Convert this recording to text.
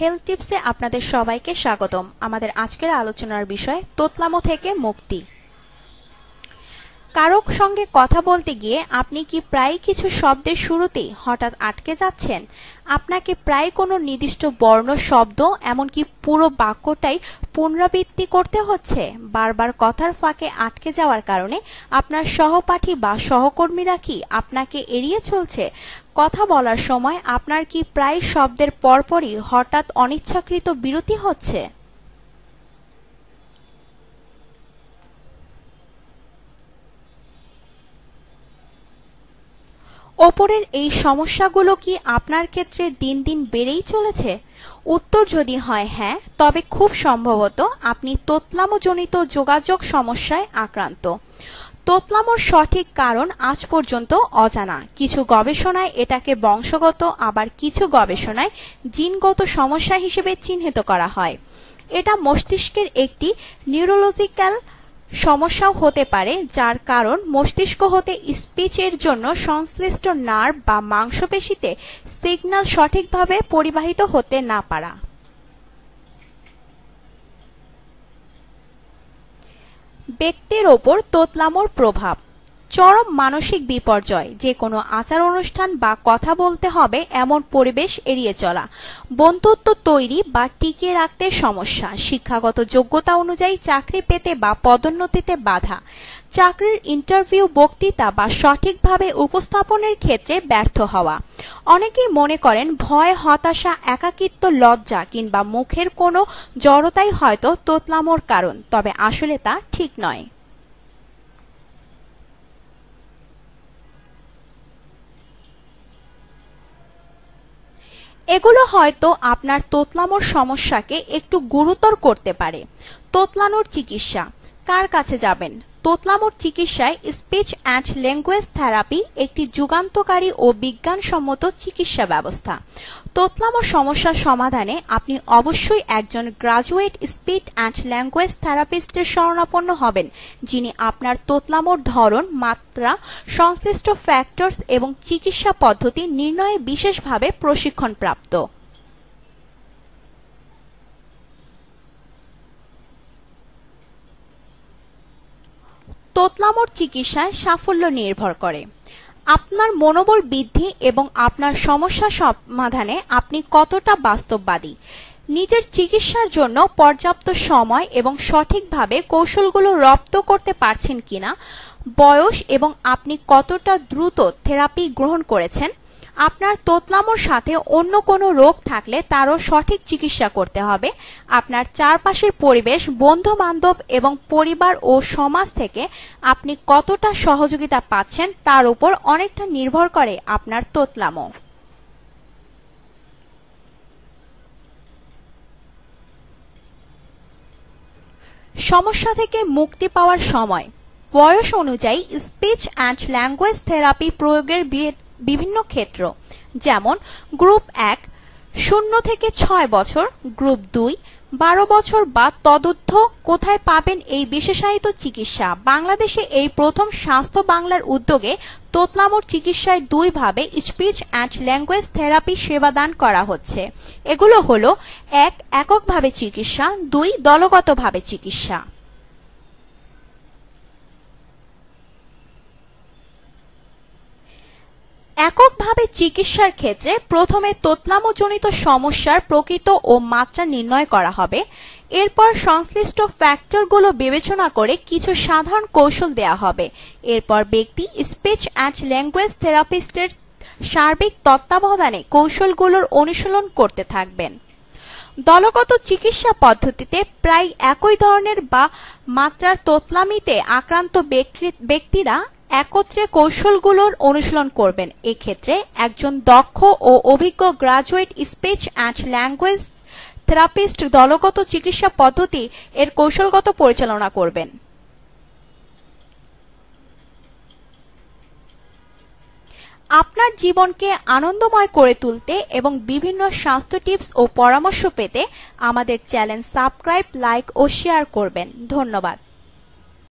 Health টিপসে আপনাদের সবাইকে স্বাগতম। আমাদের আজকের আলোচনার বিষয় তোতলামো থেকে মুক্তি। কারও সঙ্গে কথা বলতে গিয়ে আপনি কি প্রায় কিছু শব্দের শুরুতেই হঠাৎ আটকে যাচ্ছেন? আপনাকে প্রায় কোনো নির্দিষ্ট বর্ণ, শব্দ, এমনকি পুরো বাক্যটাই পুনরাবৃত্তি করতে হচ্ছে। বারবার কথার ফাঁকে আটকে যাওয়ার কারণে আপনার সহপাঠী বা সহকর্মীরা কি আপনাকে এড়িয়ে চলছে? কথা বলার সময় আপনার কি প্রায় শব্দের পরপরই হঠাৎ অনিচ্ছাকৃত বিরতি হচ্ছে? ওপরের এই সমস্যাগুলো কি আপনার ক্ষেত্রে দিন দিন বেড়েই চলেছে? উত্তর যদি হয় হ্যাঁ তবে খুব সম্ভবত আপনি তোতলামোজনিত যোগাযোগ সমস্যায় আক্রান্ত। তোতলামোর সঠিক কারণ আজ পর্যন্ত অজানা। কিছু গবেষণায় এটাকে বংশগত, আবার কিছু গবেষণায় জিনগত সমস্যা হিসেবে চিহ্নিত করা হয়। এটা মস্তিষ্কের একটি নিউরোলজিক্যাল সমস্যাও হতে পারে, যার কারণ মস্তিষ্ক হতে স্পিচের জন্য সংশ্লিষ্ট নার্ভ বা মাংসপেশিতে সিগন্যাল সঠিকভাবে পরিবাহিত হতে না পারা। ব্যক্তির ওপর তোতলামোর প্রভাব। চরম মানসিক বিপর্যয়। যে কোনো আচার অনুষ্ঠান বা কথা বলতে হবে এমন পরিবেশ এড়িয়ে চলা। বন্ধুত্ব তৈরি বা টিকিয়ে রাখতে সমস্যা। শিক্ষাগত যোগ্যতা অনুযায়ী চাকরি পেতে বা পদোন্নতিতে বাধা। চাকরির ইন্টারভিউ, বক্তৃতা বা সঠিকভাবে উপস্থাপনের ক্ষেত্রে ব্যর্থ হওয়া। অনেকেই মনে করেন ভয়, হতাশা, একাকিত্ব, লজ্জা কিংবা মুখের কোনো জড়তাই হয়তো তোতলামোর কারণ। তবে আসলে তা ঠিক নয়। এগুলো হয়তো আপনার তোতলামোর সমস্যাকে একটু গুরুতর করতে পারে। তোতলানোর চিকিৎসা। কার কাছে যাবেন? তোতলামোর চিকিৎসায় স্পিচ অ্যান্ড ল্যাঙ্গুয়েজ থেরাপি একটি যুগান্তকারী ও বিজ্ঞানসম্মত চিকিৎসা ব্যবস্থা। তোতলামোর সমস্যার সমাধানে আপনি অবশ্যই একজন গ্রাজুয়েট স্পিচ অ্যান্ড ল্যাঙ্গুয়েজ থেরাপিস্টের শরণাপন্ন হবেন, যিনি আপনার তোতলামোর ধরন, মাত্রা, সংশ্লিষ্ট ফ্যাক্টরস এবং চিকিৎসা পদ্ধতি নির্ণয়ে বিশেষভাবে প্রশিক্ষণপ্রাপ্ত। তোতলামোর চিকিৎসায় সাফল্য নির্ভর করে। আপনার মনোবল বৃদ্ধি এবং আপনার সমস্যা সমাধানে আপনি কতটা বাস্তববাদী? নিজের চিকিৎসার জন্য পর্যাপ্ত সময় এবং সঠিকভাবে কৌশলগুলো রপ্ত করতে পারছেন কিনা? বয়স এবং আপনি কতটা দ্রুত থেরাপি গ্রহণ করেছেন? আপনার তোতলামোর সাথে অন্য কোনো রোগ থাকলে তারও সঠিক চিকিৎসা করতে হবে। আপনার চারপাশের পরিবেশ বন্ধু বান্ধব এবং পরিবার ও সমাজ থেকে আপনি কতটা সহযোগিতা পাচ্ছেন তার উপর অনেকটা নির্ভর করে আপনার তোতলামো। সমস্যা থেকে মুক্তি পাওয়ার সময়। বয়স অনুযায়ী স্পিচ অ্যান্ড ল্যাঙ্গুয়েজ থেরাপি প্রয়োগের বিভিন্ন ক্ষেত্র। যেমন গ্রুপ এক, শূন্য থেকে ছয় বছর গ্রুপ দুই, বারো বছর বা তদুর্ধ কোথায় পাবেন এই বিশেষায়িত চিকিৎসা? বাংলাদেশে এই প্রথম স্বাস্থ্য বাংলার উদ্যোগে তোতলামোর চিকিৎসায় দুই ভাবে স্পিচ অ্যান্ড ল্যাঙ্গুয়েজ থেরাপি সেবা দান করা হচ্ছে। এগুলো হলো, এক, এককভাবে চিকিৎসা, দুই, দলগতভাবে চিকিৎসা। এককভাবে চিকিৎসার ক্ষেত্রে প্রথমে তোতলামোজনিত সমস্যার প্রকৃত ও মাত্রা নির্ণয় করা হবে। এরপর সংশ্লিষ্ট ফ্যাক্টরগুলো বিবেচনা করে কিছু সাধারণ কৌশল দেয়া হবে। এরপর ব্যক্তি স্পিচ অ্যান্ড ল্যাঙ্গুয়েজ থেরাপিস্টের সার্বিক তত্ত্বাবধানে কৌশলগুলোর অনুশীলন করতে থাকবেন। দলগত চিকিৎসা পদ্ধতিতে প্রায় একই ধরনের বা মাত্রার তোতলামিতে আক্রান্ত ব্যক্তিরা একত্রে কৌশলগুলোর অনুশীলন করবেন। এক্ষেত্রে একজন দক্ষ ও অভিজ্ঞ graduate speech and language therapist দলগত চিকিৎসা পদ্ধতি এর কৌশলগত পরিচালনা করবেন। আপনার জীবনকে আনন্দময় করে তুলতে এবং বিভিন্ন স্বাস্থ্য টিপস ও পরামর্শ পেতে আমাদের চ্যানেল সাবস্ক্রাইব, লাইক ও শেয়ার করবেন। ধন্যবাদ।